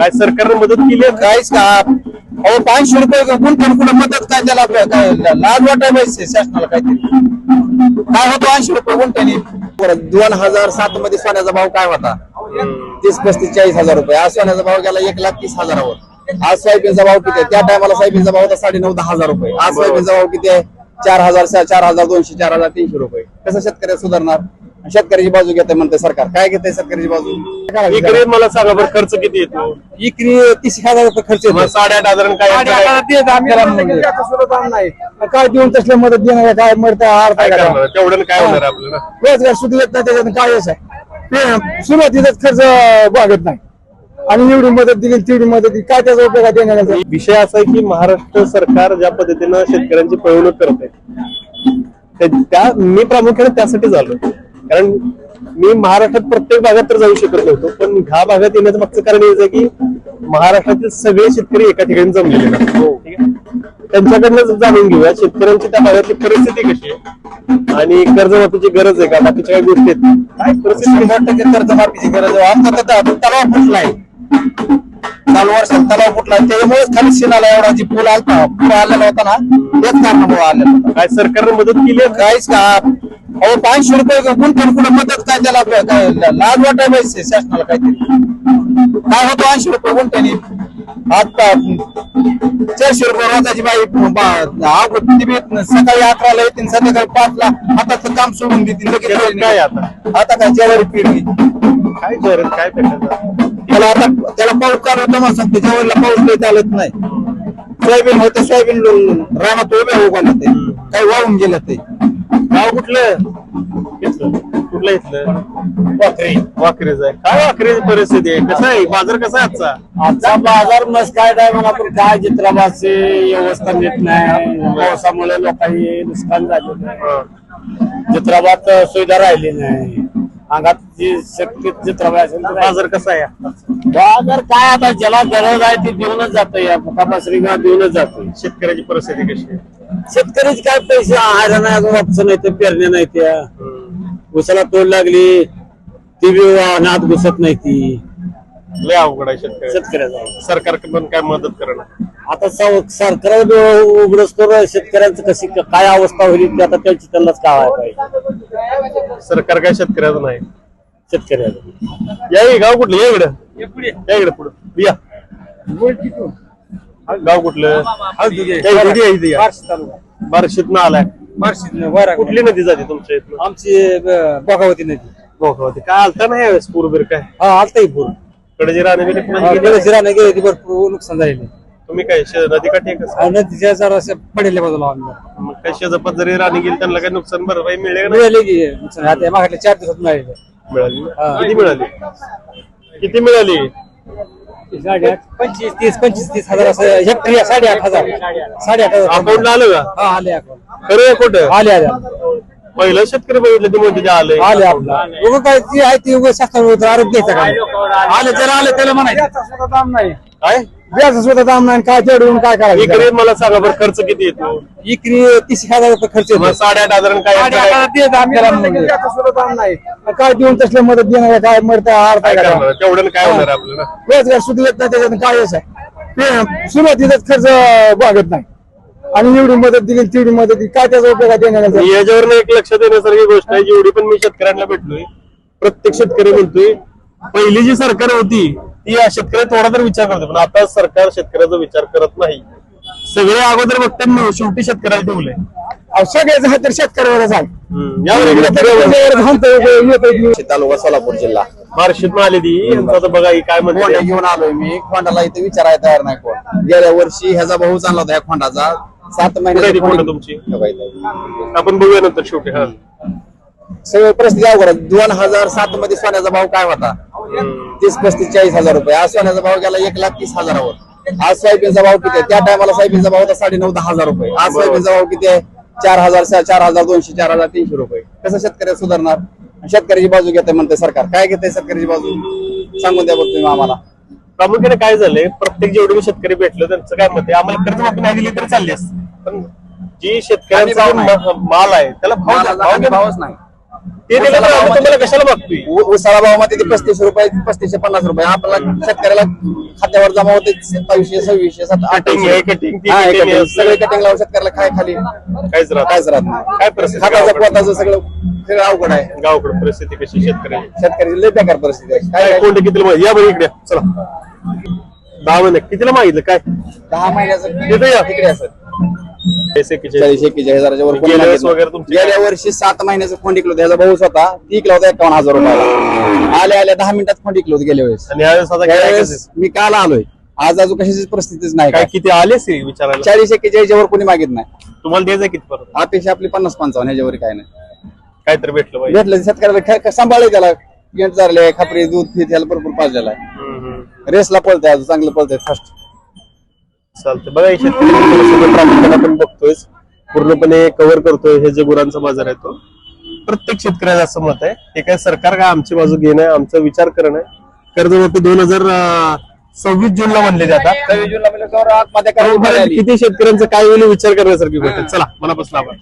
काय सरकारने मदत केली आहे? काहीच का? अहो पाचशे रुपये कोण कुठं मदत काय त्याला? आपल्या काय लाज वाटाय पाहिजे शासनाला काहीतरी. काय होतो? ऐंशी रुपये गुंठ्याने दोन हजार सात मध्ये सोन्याचा भाव काय होता? तीस पस्तीस चाळीस हजार रुपये. आज सोन्याचा भाव गेला एक लाख तीस हजारावर. आज सोयाबीनचा भाव किती आहे? त्या टायमाला सोयाबीनचा भाव होता साडे नऊ दहा हजार रुपये. आज सोयाबीनचा भाव किती आहे? चार हजार चार हजार दोनशे चार हजार तीनशे रुपये. कसं शेतकऱ्या सुधारणार? शेतकऱ्याची बाजू घेते म्हणते सरकार. काय घेते शेतकऱ्याची बाजू? इकडे मला सांगा बरं खर्च किती येतो? इकरी तीस हजार रुपये खर्च मग साडेआठ हजार काय काय देऊन तसल्या मदत देणार काय मरता काय अर्धा करणार? तेवढं काय होणार आपल्याला रोजगार सुद्धा येत नाही त्याच्यात काय आहे ते सुरुवातीचाच खर्च भागत नाही. आणि एवढी मदत दिली तेवढी मदत दिली. काय त्याचा उपयोग आहे देण्याचा? विषय असा आहे की महाराष्ट्र सरकार ज्या पद्धतीनं शेतकऱ्यांची फळवणूक करत आहे ते- त्या मी प्रामुख्याने त्यासाठी झालो कारण मी महाराष्ट्रात प्रत्येक भागात तर जाऊ शकत नव्हतो पण ह्या भागात येण्याचं मागचं कारण हेच आहे की महाराष्ट्रातील सगळे शेतकरी एका ठिकाणी जमलेले. ठीक आहे? त्यांच्याकडनं जाणून घेऊया शेतकऱ्यांची त्या भागातली परिस्थिती कशी आहे? आणि कर्जमाफीची गरज आहे का? बाकीच्या काही गोष्टी आहेत? काय परिस्थिती शंभर टक्के कर्जमाफीची गरज आहे. आमचा तर तलाव फुटलाय. चालू वर्षात तलाव फुटलाय त्याच्यामुळेच खाली शिनाला एवढा जी पूल आलता पूल आलेला होता ना तेच कारणामुळे आलेला होता. काय सरकारने मदत केली? काहीच का अहो पाचशे रुपये गुंठून कुठं मदत काय त्याला काय लाज वाटाय पाहिजे शासनाला काहीतरी. काय होतो ऐंशी रुपये गुंठ्याने आता चारशे रुपये रोजाची बाई बी सकाळी अकराला येतील संध्याकाळी पाचला हाताचं काम सोडून देतील लगेच काय आता? आता काय जेवारी पिढी काय गरज काय त्याला आता त्याला पाऊस काढून होता सांगते जेवायला पाऊस काही चालत नाही. सोयाबीन होते सोयाबीन लो- रानात उभे उगाला ते काही वाहून गेलं ते. गाव कुठलं? इथलं. कुठलं इथलं? वाकरी. वाकरीच आहे. काय वाकरीची परिस्थिती आहे? कसं आहे? बाजार कसा आहे आजचा? आजचा बाजार मस्त काय काय म्हणा पण काय चित्राबादचे व्यवस्था नीट नाही. पावसामुळे लोकांनी नुकसान झालेलं आहे. चित्राबाद सुविधा राहिली नाही. अंगात जी शक्ती चित्राबाद असेल तर बाजार कसा आहे? बाजार काय आता ज्याला गरज आहे ती देऊनच जात या मुखापासरीगा देऊनच जातो शेतकऱ्याची परिस्थिती कशी आहे? शेतकऱ्याचे काय पैसे आहार नाही अजून वापस नाही तर पेरण्या नाही त्या. उसाला तोड लागली ती बी वाहनात घुसत नाही ती. लय अवघड आहे शेतकरी शेतकऱ्याचा सरकार पण काय मदत करणार? आता सरकार उघडच तर शेतकऱ्यांचं कशी काय अवस्था होईल ती आता त्यांची त्यांनाच काय पाहिजे. सरकार काय शेतकऱ्याचं नाही. शेतकऱ्याचं. या हे गाव कुठलं? या इकडं. या इकडं पुढं. या. हा, गाव कुठलं? या. इकडे, या. इकडे या. बार्शीतनं आलाय. कुठली नदी जाते तुमच्या इथनं? आमची भोगावती नदी. भोगावती. काय आलता नाही यावेळेस पूर काय? हा आलताही पूर. कडे राणे बिणे कुणाची गेली? शिराने गेले ती भरपूर नुकसान झालेले तुम्ही काय शे- नदीकाठी आहे कसं नदीच्या जरा पडले बाजूला आम्ही मग काय शेजापात जरी राणी गेली त्यांना काही नुकसान भरपाई मिळेल का नाही? मिळाले की नुकसान. आता मागल्या चार दिवसात मिळाले. मिळाली ना? किती मिळाली? किती मिळाली? पंचवीस तीस पंचवीस तीस हजार असं हेक्टरी साडेआठ हजार. साडेआठ हजार. अकाउंटला आलं का? हा आले अकाउंट खरं आहे खोटं आले आले पहिलं शेतकरी बघितलं ते म्हणते ते आलंय. आले आपला. उगं काय ती आहे ती उगं शास्त्र आरोग्य घ्यायचं काय आले त्याला आले त्याला म्हणायचं. नाही काय? व्याज सुद्धा दाम नाही काय तेवढून काय करायचं? इकडे मला सांगा बरं खर्च किती येतो? इकरी तीस हजार रुपये खर्च येतो. मग साडेआठ हजार आणि काय ते दाम त्याला म्हणजे. काय देऊन तसल्या मदत देणार काय मरता काय अर्धा करणार? तेवढं काय होणार आपल्याला? रोजगार सुद्धा येत नाही त्याच्यात काय आहे ते सुरुवातीचाच खर्च भागत नाही. आणि एवढी मदत दिली तेवढी मदत दिली काय त्याचा उपयोग आहे देण्याचा? याच्यावर एक लक्षात येण्यासारखी गोष्ट आहे जेवढी पण मी शेतकऱ्यांना भेटलोय प्रत्येक शेतकरी म्हणतोय पहिली जी सरकार होती ती या शेतकरी थोडा तर विचार करते पण आता सरकार शेतकऱ्याचा विचार करत नाही. सगळे अगोदर बघतात ना शेवटी शेतकऱ्याला ठेवलंय. सगळ्याचं हात तर शेतकऱ्यावरच आहे. तालुका सोलापूर जिल्हा. बार्शीत आली ती आता बघा ही काय म्हणते. घेऊन आलोय मी. खोंडाला इथे विचारायला तयार नाही कोण. गेल्या वर्षी ह्याचा भाऊ चांगला होता ह्या खोंडाचा. सात महिने तुमची? आपण बघूया नंतर शेवटी हा. सगळं परिस्थिती अवघड. दोन हजार सात मध्ये सोन्याचा भाव काय होता? तीस पस्तीस चाळीस हजार रुपये. आज सोन्याचा भाव गेला एक लाख तीस हजारावर. आज सोयाबीनचा भाव किती आहे? त्या टायमाला सोयाबीनचा भाव होता साडे नऊ दहा हजार रुपये. आज सोयाबीनचा भाव किती आहे? चार हजार चार हजार दोनशे चार हजार तीनशे रुपये. कसं शेतकरी सुधारणार? शेतकऱ्याची बाजू घेते म्हणते सरकार. काय घेते शेतकऱ्याची बाजू? सांगून द्या बघ तुम्ही आम्हाला. प्रामुख्याने काय झालंय? प्रत्येक जेवढे मी शेतकरी भेटलो त्यांचं काय मत आहे? आम्हाला कर्जमाफी नाही दिली तरी चालली असते. पण जी शेतकऱ्यांचा माल आहे त्याला भाव भावच नाही. ते दिलं तर आम्ही तुम्हाला कशाला मागतोय उ- उसाला भावमध्ये ते पस्तीसशे रुपये पस्तीसशे पन्नास रुपये. आपल्याला शेतकऱ्याला खात्यावर जमा होते सत्तावीसशे सव्वीसशे सात Cutting आहे, cutting, ती हा, cutting. cutting. आहे. सगळे कटिंग लावून शेतकऱ्याला काय खाली. काहीच राहत कायच राहत नाही. काय परिस्थिती? खाताचं गावाकडे? पोताचं सगळं सगळं अवघड आहे. गावाकडे परिस्थिती कशी शेतकऱ्याची? शेतकऱ्याची लय बेकार परिस्थिती आहे. काय काय कोणतं कितीला माहिती? या बरं इकडे चला. दहा महिने. कितीला मागितलं? काय? दहा महिन्याचं. तिथे या. तिकडे असत चाळीस एक्केचाळीस हजाराच्या वर कोणी गेल्या वेळेस मागितलं. वगैरे तुमची गेल्या वर्षी सात महिन्याचं फोन टिकलो त्याचा भाऊच होता ती इकला होता एकावन्न हजार रुपयाला. आल्या आल्या दहा मिनिटात फोन टिकलो होतं गेल्या वेळेस. आणि यावेळेस आता काय त्यावेळेस मी काल आलोय. आज अजून कशाची परिस्थितीच नाही काय किती आलेच रे विचारायला? चाळीस एक्केचाळीस वर कोणी मागित नाही. तुम्हाला द्यायचं किती परत? अपेक्षा आपली पन्नास पंचावन्न ह्याच्यावर काय नाही. काय तर भेटलं पाहिजे. भेटलं शेतकऱ्याला सांभाळले त्याला. गेट चालले खापरी दूध फीत ह्याला भरपूर पाजलेला आहे. हम्म, हम्म. रेसला पळतंय अजून चांगलं पळतंय फर्स्ट चालतंय. बघा शेतकरी प्रामुख्याने आपण बघतोय. पूर्णपणे कव्हर करतोय हे जे गुरांचा बाजार आहे तो. प्रत्येक शेतकऱ्याचं असं मत आहे. हे काय सरकार काय आमची बाजू घेणं आहे? आमचा विचार करणं आहे. कर्जमाफी दोन हजार सव्वीस जूनला म्हणले ते आता सव्वीस जूनला म्हणजे. किती शेतकऱ्यांचं काय होईल विचार करण्यासारखी गोष्ट. चला मनापासून आभार.